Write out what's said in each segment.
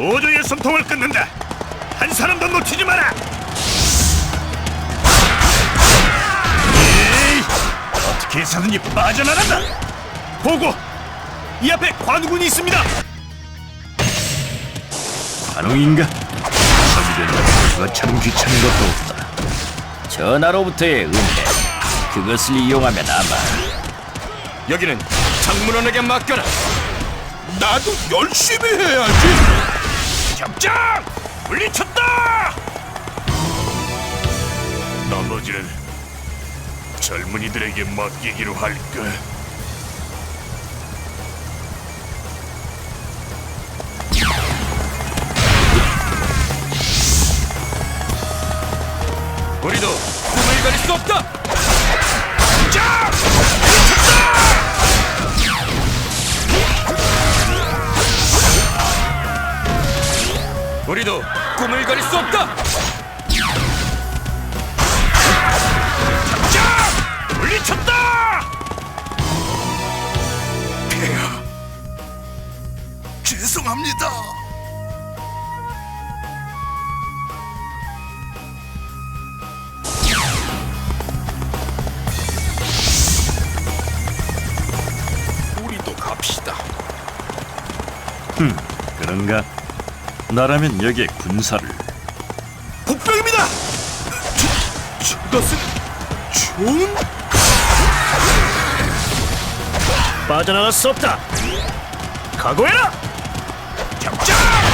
도저히 숨통을 끊는다. 한 사람도 놓치지 마라. 에이, 어떻게 해서든지 빠져나간다. 보고, 이 앞에 관군이 있습니다. 관웅인가? 저기는 그것처럼 귀찮은 것도 없다. 전하로부터의 은혜 그것을 이용하면 아마 여기는 장문원에게 맡겨라. 나도 열심히 해야지. 격장! 물리쳤다! 나머지는 젊은이들에게 맡기기로 할까? 우리도 꿈을 가릴 수 없다! 우리도 꿈을 가릴 수 없다! 자! 물리쳤다! 폐하, 죄송합니다. 갑시다. 그런가? 나라면 여기에 군사를 복병입니다. 저, 저것은 좋은 빠져나갈 수 없다! 각오해라! 격장!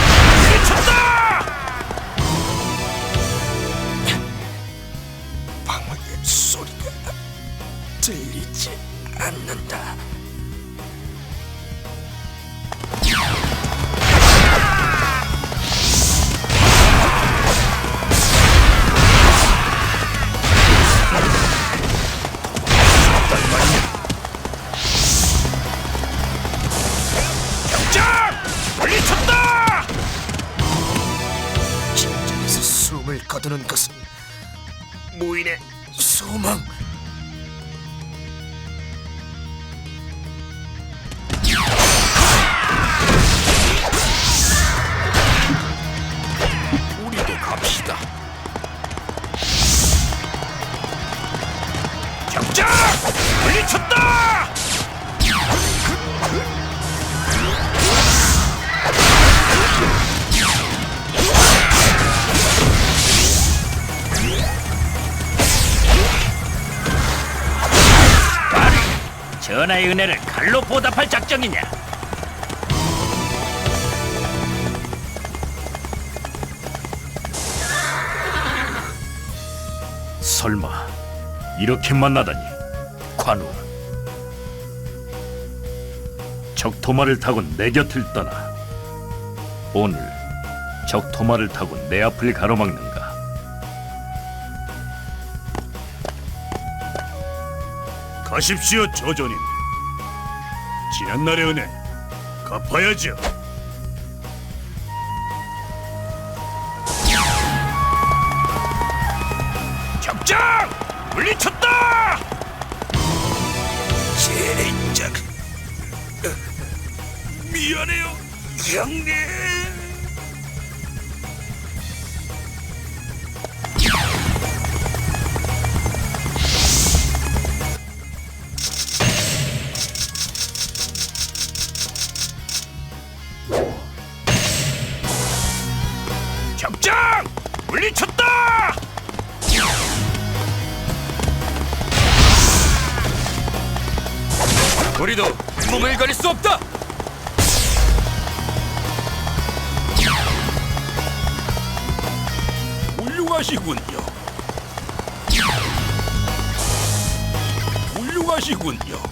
거두는 것은 무인의 소망. 우리도 갑시다. 격장! 물리쳤다! 전하의 은혜를 칼로 보답할 작정이냐? 설마 이렇게 만나다니 관우. 적토마를 타고 내 곁을 떠나 오늘 적토마를 타고 내 앞을 가로막는가 가십시오, 조조님. 지난날의 은혜 갚아야죠. 격장! 물리쳤다! 진작 미안해요, 형님. 우리도 꿈을 가릴 수 없다! 훌륭하시군요. 훌륭하시군요.